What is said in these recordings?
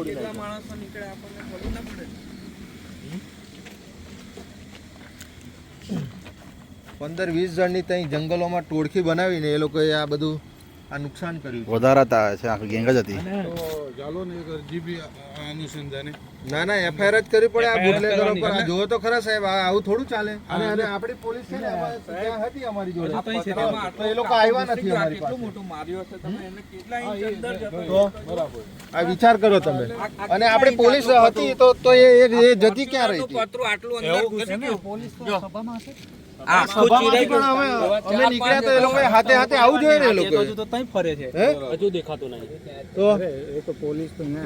ફોડી કેટલા માણસો નીકળે આપણને ખબર ના પડે. પંદર વીસ જણની ત્યાં જંગલોમાં ટોળકી બનાવીને એ લોકોએ આ બધું આ નુકસાન કર્યું વધારાતા છે આખી ગેંગ જ હતી. ચાલો ને એક અરજી બી અનુસંધાને. ના ના એફઆઈઆર જ કરવી પડે આ બુટલેગરો પર. આ જોવો તો ખરા સાહેબ આવું થોડું ચાલે. અને અને આપણી પોલીસ છે ને ત્યાં હતી અમારી જોડે. તો એ લોકો આવ્યા નથી અમારી કેટલું પાસે. મોટું માર્યો હશે તમે? એને કેટલા ઇંચ અંદર જતો બરાબર. આ વિચાર કરો તમે. અને આપણી પોલીસ હતી તો તો એ જતી ક્યાં રહી હતી? પત્રો આટલું અંદર ઘૂસી ગયું. આ સભામાંથી પણ અમે અમે નીકળ્યા તો એ લોકોએ હાથે હાથે આવું જોઈએ ને એ લોકોએ? તો તઈ ફરે છે. હજુ દેખાતું નહીં. તો?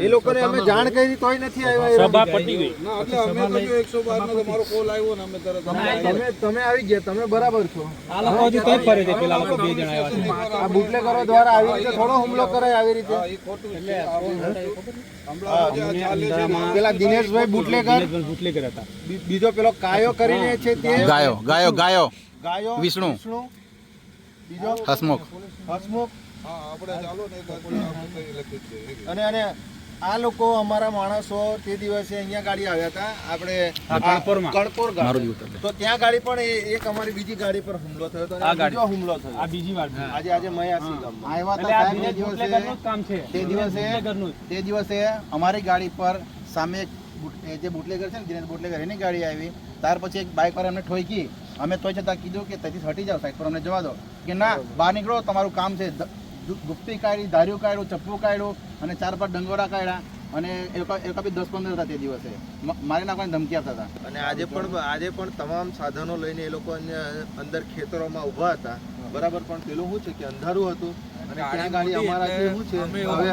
એ લોકોને અમે જાણ કરી તોય નથી આવ્યા સભા પતી ગઈ. ના એટલે અમે કહ્યું એકસો બાર નો તમારો કોલ આવ્યો ને અમે તરત તમે તમે આવી ગયા તમે બરાબર છો. આ લોકો હજુ તઈ ફરે છે પેલા લોકો બે જણા આવ્યા છે. આ બુટલેગરો દ્વારા આવી રીતે થોડો હુમલો કરાય આવી રીતે? એ ખોટું પેલા દિનેશભાઈ બુટલેગર બુટલેગર હતા. બીજો પેલો કાયો કરીને છે તે ગાયો ગાયો ગાયો. ગાયો વિષ્ણુ. બીજો? હસમુખ. હસમુખ. અને અને આ લોકો અમારા માણસો તે દિવસે અહીંયા ગાડી આવ્યા હતા. આપણે ગાડી. તો ત્યાં ગાડી પણ એક અમારી બીજી ગાડી પર હુમલો થયો હતો આ. બીજો હુમલો થયો. આ બીજી વાર આજે આજે મયાસી આવ્યા તે દિવસે તે દિવસે અમારી ગાડી પર સામે જે બુટલેગર છે ને દિનેશ બુટલેગર એની ગાડી આવી. ત્યાર પછી એક બાઇક પર એમને ઠોકી અમે તોય છતાં કીધું કે ત્યાંથી હટી જાઓ સાઈડ પર અમને જવા દો. કે ના, બહાર નીકળો, તમારું કામ છે. ગુપ્તી કાઢી, ધાર્યું કાઢ્યું, ચપ્પુ કાઢ્યું અને ચાર પાંચ ડંગોરા કાઢ્યા. અને એ લોકો એ લોકો બી દસ પંદર હતા તે દિવસે. મારી નાખવાની ધમકી આપતા હતા. અને આજે પણ આજે પણ તમામ સાધનો લઈને એ લોકો અંદર ખેતરોમાં ઊભા હતા. બરાબર પણ પેલું શું છે કે અંધારું હતું અને ત્યાં ગાડી અમારા શું છે હવે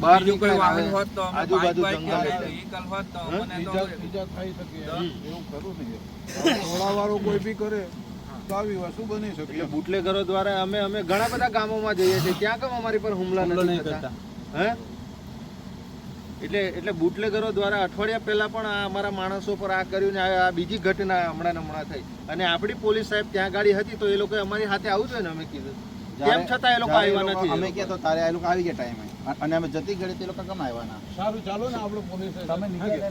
બહાર બીજું કોઈ નીકળે વાહન હવે હોત તો અમે આજુબાજુ જંગલ બાઇક કે છે. vehicle હોત તો હા? અમને તો બીજા બીજા થઈ શકે એવું ખરું નહીં થોડાવાળો કોઈ બી કરે તો આવી વસ્તુ બની શકે. એટલે બુટલેગરો દ્વારા અમે અમે ઘણા બધા ગામોમાં જઈએ છીએ. ત્યાં કામ અમારી પર હુમલા નથી કરતા. હે? એટલે એટલે બુટલેગરો દ્વારા અઠવાડિયા પહેલા પણ આ અમારા માણસો પર આ કર્યું ને આ બીજી ઘટના હમણાં હમણાં થઈ. અને આપણી પોલીસ સાહેબ ત્યાં ગાડી હતી તો એ લોકોએ અમારી હાથે આવું જોઈએ ને અમે કીધું. તેમ છતાં એ લોકો આવ્યા નથી અમે ક્યાં તો તારે એ લોકો આવી ગયા ટાઈમે. અને અમે જતી ઘડી તે લોકો કેમ આવ્યા ના સારું ચાલો ને આપણે પોલીસ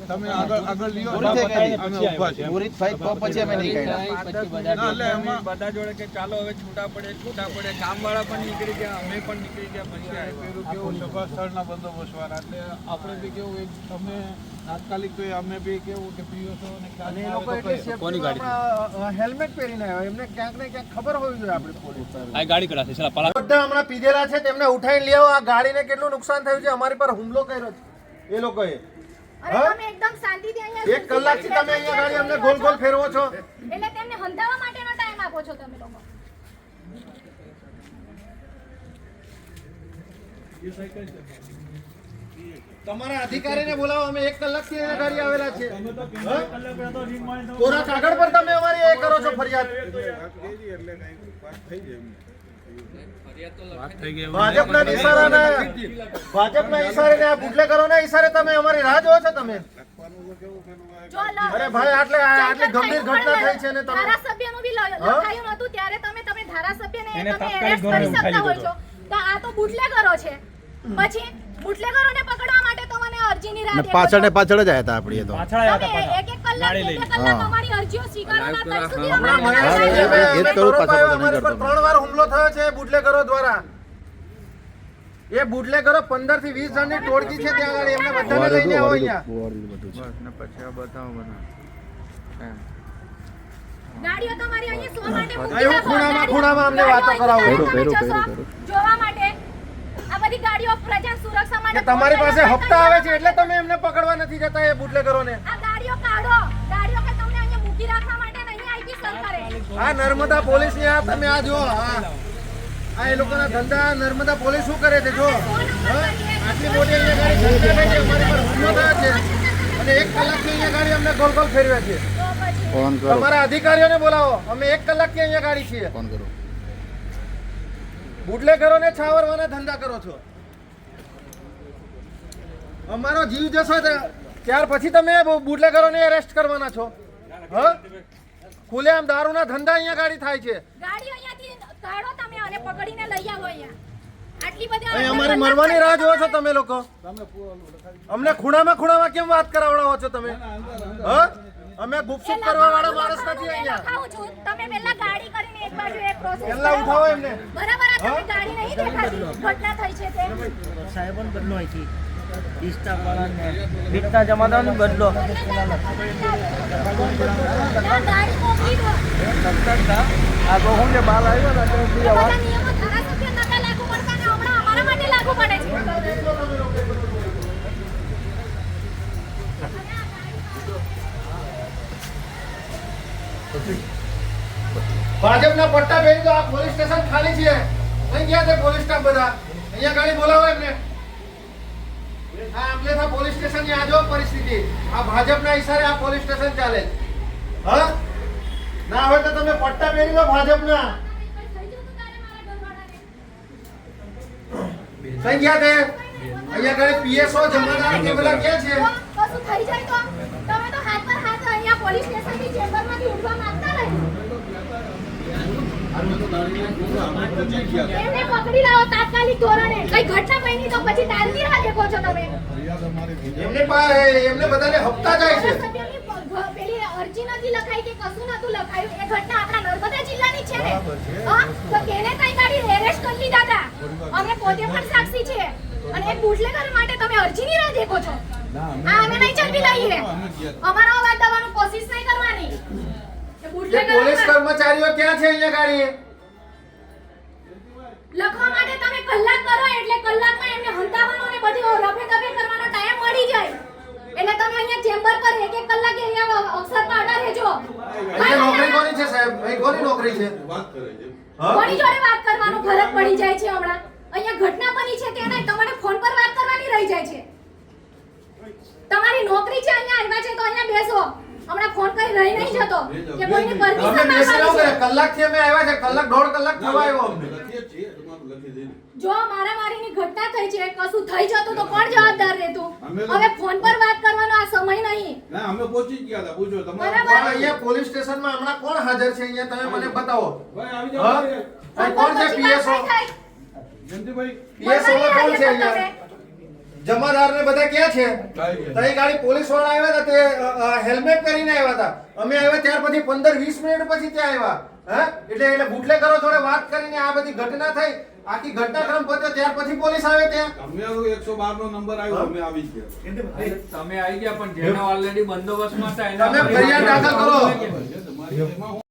તમે આગળ આગળ લ્યો અમે ઊભા છે. પૂરી થઈ તો પછી અમે નીકળ્યા એટલે એમાં- બધા જોડે કે ચાલો હવે છૂટા પડે છૂટા પડે કામવાળા પણ નીકળી ગયા અમે પણ નીકળી ગયા પછી. પેલું કેવું સભા સ્થળના બંદોબસ્ત વાળા એટલે આપણે બી કેવું એક તમે તાત્કાલિક તો અમે બી કેવું કે પીઓસો ને અને એ લોકો એટલે કોની ગાડી? હેલ્મેટ પહેરીને આવ્યા. એમને ક્યાંક ને ક્યાંક ખબર હોવી જોઈએ આપણે પોલીસ આ ગાડી ચાલો પલા બધા હમણાં પીધેલા છે તેમને ઉઠાઈને લઈ આવો આ ગાડીને કેટલું નુકસાન થયું છે? અમારી પર હુમલો કર્યો છે. એ લોકોએ. એક કલાક તમે એકદમ શાંતિથી અહીંયા એક કલાકથી તમે અહીંયા ગાડી અમને ગોલ ગોલ ફેરવો છો. એટલે તેમને હંધાવા માટેનો ટાઈમ આપો છો તમે લોકો. તમારા અધિકારીને બોલાવો અમે એક કલાકથી અહીંયા ગાડી આવેલા છે? કોરા કાગળ પર તમે અમારી એ કરો છો ફરિયાદ? ભાજપના ભાજપના ઈશારે આ બુટલેગરોના ઈશારે તમે અમારી રાહ જોવો છો તમે? અરે ભાઈ આટલે આટલી ગંભીર ઘટના થઈ છે ને તમે ધારાસભ્યનું બી લખાયું નહોતું ત્યારે તમે તમે ધારાસભ્યને તમે કરી શકતા હોય છો. તો આ તો બુટલેગરો છે. પછી બુટલેગરોને પકડવા માટે તો મને અરજીની રાહ પાછળ ને પાછળ જ આયા હતા આપણી તો. પાછળ આવ્યા હતા તમે પાછા એક એક કલાક ગાડી બે બે લઈને અમારી અરજીઓ સ્વીકારો ના સુધી હમણાં અમારે મહેશ હા, સાહેબે એ જ અમને કરું, ગૌરવ પાછા પાયો, બધા નહીં અમારી પર ત્રણ વાર હુમલો થયો છે બુટલેગરો દ્વારા. એ બુટલેગરો પંદરથી વીસ જણની ટોળકી છે ત્યાં આગળ. એમને બધાને લઈને આવો અહીંયા. ગાડીઓ તમારી અહીંયા શો માટે મૂકી ખૂણામાં ખૂણામાં અમને વાતો કરાવો. અહીંયા ભેરું, તમે ભેરું, જશો ભેરું. જોવા માટે આ બધી ગાડીઓ પ્રજા સુરક્ષા માટે તમારી પાસે હપ્તા આવે છે એટલે તમે એમને પકડવા નથી જતા એ બુટલેગરોને. આ ગાડીઓ કાઢો. ગાડીઓ કે તમને અહીંયા મૂકી રાખવા માટે નહીં આપી સરકારે. આ નર્મદા પોલીસની આ તમે આ જો આ આ એ લોકોના ધંધા નર્મદા પોલીસ શું કરે છે જો હા? આટલી મોટી અહીંયા ગાડી સંખ્યા છે અમારી પર હુમલો થયો છે. અને એક કલાકથી અહીંયા ગાડી અમને ગોલ ગોલ ફેરવે છે. ફોન કરો. તમારા અધિકારીઓને બોલાવો. અમે એક કલાકથી અહીંયા ગાડી છીએ. ફોન કરો. બુટલેગરોને છાવરવાના ધંધા કરો છો. અમારો જીવ જશો ત્યાર પછી તમે બુટલેગરોને એરેસ્ટ કરવાના છો. હા? ખુલેઆમ દારૂના ધંધા અહીંયા ગાડી થાય છે. ગાડી અહીંયાથી કાઢો તમે અને પકડીને લઈ આવો અહીંયા. આટલી બધી અહીં અમારી મરવાની રાહ જોવો છો તમે. લોકો. અમને ખૂણામાં ખૂણામાં કેમ વાત કરાવડાવો છો તમે? હા? અમે ગુપસુપ કરવા વાળા માણસ નથી અહીંયા. તમે પહેલા ગાડી કરીને એક બાજુ એક પ્રોસેસ પહેલા ઉઠાવો એમને. બરાબર આ તમે ગાડી નહીં દેખાતી. ઘટના થઈ છે તે સાહેબન બદલો અહીંથી? બીટના જમાદારનો બદલો. આ હું જે બાલ આવ્યો ભાજપના પટ્ટા પહેરી તો આ પોલીસ સ્ટેશન ખાલી છે. અહીં ગયા છે પોલીસ સ્ટાફ બધા? અહીંયા ગાડી બોલાવો એમને. પોલીસ સ્ટેશનની આજો પરિસ્થિતિ. આ ભાજપના ઈશારે આ પોલીસ સ્ટેશન ચાલે હા? ના હોય તો તમે પટ્ટા પહેરી ભાજપના. કઈ ગયા તે? અહીંયા ગાડી પીએસઓ જમાદાર કે બધા છે? થઈ તો? હાથ પર હાથ અહીંયા પોલીસ સ્ટેશનની ચેમ્બરમાંથી ઉઠવા એમને પકડી લાવો તાત્કાલિક ધોરણે. કઈ ઘટના બની તો પછી ટાલતી રાહ દેખો છો તમે. એમને એમને બધાને હપ્તા જાય છે. ધારાસભ્યની પ- ઘ- પેલી અરજી નથી લખાઈ કે કશું નતું લખાયું. એ ઘટના આપણા નર્મદા જિલ્લાની છે ને. હા તો તેને કઈ ગાડી એરેસ્ટ કરી લીધા હતા. અમે પોતે પણ સાક્ષી છે અને એક બુટલેગર માટે તમે અરજીની રાહ દેખો છો. હા અમે નહીં અમારો અવાજ દબાવવાની કોશિશ નહીં કરવાની. એ પોલીસ કર્મચારીઓ ક્યાં છે અહીંયા ગાડી લખવા માટે તમે કલાક કરો એટલે કલાકમાં એમને હંતાવાનો અને બધી રફે દફે કરવાનો ટાઈમ મળી જાય. એટલે તમે અહીંયા ચેમ્બર પર એક એક કલાક અહીંયા અવસર પર અડા રહેજો. અહીંયા નોકરી કોની છે સાહેબ? અહીં કોની નોકરી છે? હા? કોની જોડે વાત કરવાનું? ફરક પડી જાય છે હમણાં. અહીંયા ઘટના બની છે તેને તમારે ફોન પર વાત કરવાની રહી જાય છે. તમારી નોકરી છે અહીંયા આવ્યા છે તો અહીંયા બેસો. હમણાં ફોન કરી રહી નહીં જતો. કે કોઈની પરમિશન બેસી રહો કલાકથી કલાકથી અમે આવ્યા છે કલાક દોઢ કલાક થવા આવ્યો અમને. જો મારામારીની ઘટના થઈ છે કશું થઈ જતું તો કોણ જવાબદાર રહેતું હવે ફોન પર વાત કરવાનો આ સમય નહીં. ના અમે પહોંચી ગયા હતા પૂછો તમારે બરાબર. અહીંયા પોલીસ સ્ટેશનમાં હમણાં કોણ હાજર છે અહીંયા? તમે મને બતાવો. ભાઈ આવી? જાઓ કોણ છે? પીએસઓ? જયંતિભાઈ. પીએસઓ કોણ છે અહીંયા? જમાદાર ને બધા ક્યાં છે તઈ ગાડી પોલીસવાળા આવ્યા હતા તે હેલ્મેટ પહેરીને આવ્યા હતા. અમે આવ્યા ત્યાર પછી પંદર વીસ મિનિટ પછી ત્યાં આવ્યા હા? એટલે એટલે બુટલેગરો થોડે વાત કરીને આ બધી ઘટના થઈ. આખી ઘટનાક્રમ પત્યો ત્યાર પછી પોલીસ આવે ત્યાં. અમે એકસો બાર નો નંબર આવ્યો અમે આવી ગયા. તમે આવી ગયા પણ જેના ઓલરેડી બંદોબસ્તમાં હતા એને તમે ફરિયાદ દાખલ કરો. તમારી એમાં